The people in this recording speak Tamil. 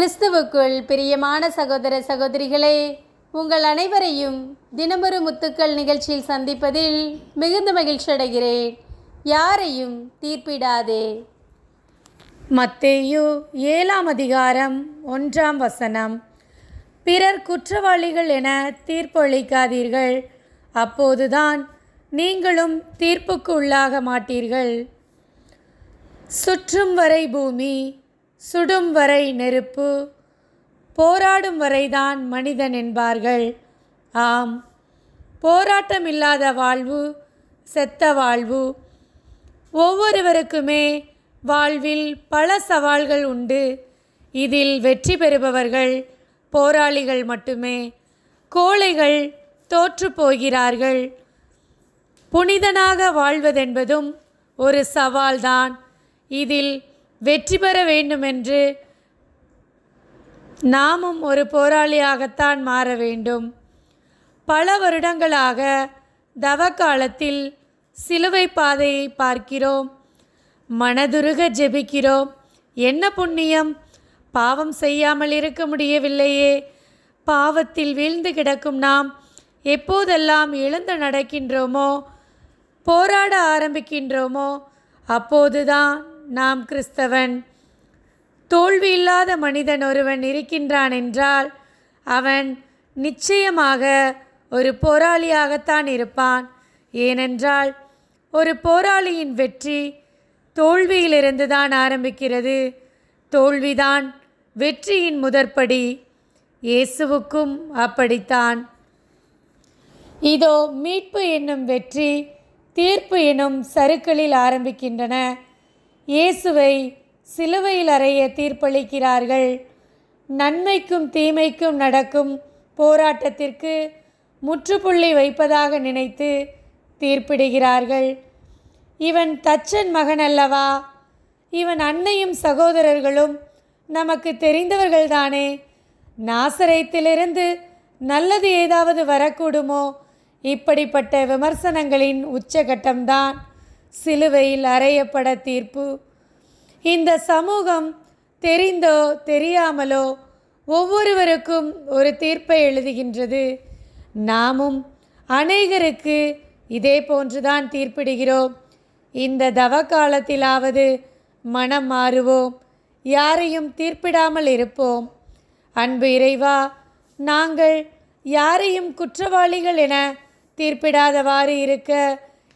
கிறிஸ்துவுக்குள் பிரியமான சகோதர சகோதரிகளே உங்கள் அனைவரையும் தினமொரு முத்துக்கள் நிகழ்ச்சியில் சந்திப்பதில் மிகுந்த மகிழ்ச்சி அடைகிறேன். யாரையும் தீர்ப்பிடாதே. மத்தேயு ஏழாம் அதிகாரம் ஒன்றாம் வசனம். பிறர் குற்றவாளிகள் என தீர்ப்பளிக்காதீர்கள். அப்போதுதான் நீங்களும் தீர்ப்புக்கு உள்ளாக மாட்டீர்கள். சுற்றும் வரை பூமி சுடும் வரை நெருப்பு போராடும் வரைதான் மனிதன் என்பார்கள். ஆம் போராட்டமில்லாத வாழ்வு செத்த வாழ்வு. ஒவ்வொருவருக்குமே வாழ்வில் பல சவால்கள் உண்டு. இதில் வெற்றி பெறுபவர்கள் போராளிகள் மட்டுமே. கோழைகள் தோற்று போகிறார்கள். புனிதனாக வாழ்வதென்பதும் ஒரு சவால்தான். இதில் வெற்றி பெற வேண்டுமென்று நாமும் ஒரு போராளியாகத்தான் மாற வேண்டும். பல வருடங்களாக தவக்காலத்தில் சிலுவை பாதையை பார்க்கிறோம். மனதுருக ஜெபிக்கிறோம். என்ன புண்ணியம்? பாவம் செய்யாமல் இருக்க முடியவில்லையே. பாவத்தில் வீழ்ந்து கிடக்கும் நாம் எப்போதெல்லாம் எழுந்து நடக்கின்றோமோ போராட ஆரம்பிக்கின்றோமோ அப்போதுதான் நாம் கிறிஸ்தவன். தோல்வி இல்லாத மனிதன் ஒருவன் இருக்கின்றான் என்றால் அவன் நிச்சயமாக ஒரு போராளியாகத்தான் இருப்பான். ஏனென்றால் ஒரு போராளியின் வெற்றி தோல்வியிலிருந்து தான் ஆரம்பிக்கிறது. தோல்விதான் வெற்றியின் முதற்படி. இயேசுவுக்கும் அப்படித்தான். இதோ மீட்பு என்னும் வெற்றி தீர்ப்பு எனும் சருக்களில் ஆரம்பிக்கின்றன. இயேசுவை சிலுவையில் அறைய தீர்ப்பளிக்கிறார்கள். நன்மைக்கும் தீமைக்கும் நடக்கும் போராட்டத்திற்கு முற்றுப்புள்ளி வைப்பதாக நினைத்து தீர்ப்பிடுகிறார்கள். இவன் தச்சன் மகன் அல்லவா இவன் அன்னையும் சகோதரர்களும் நமக்கு தெரிந்தவர்கள்தானே நாசரேத்திலிருந்து நல்லது ஏதாவது வரக்கூடுமோ? இப்படிப்பட்ட விமர்சனங்களின் உச்சகட்டம்தான் சிலுவையில் அறையப்பட தீர்ப்பு. இந்த சமூகம் தெரிந்தோ தெரியாமலோ ஒவ்வொருவருக்கும் ஒரு தீர்ப்பை எழுதுகின்றது. நாமும் அநேகருக்கு இதே போன்றுதான் தீர்ப்பிடுகிறோம். இந்த தவ காலத்திலாவது மனம் மாறுவோம். யாரையும் தீர்ப்பிடாமல் இருப்போம். அன்பு இறைவா நாங்கள் யாரையும் குற்றவாளிகள் என தீர்ப்பிடாதவாறு இருக்க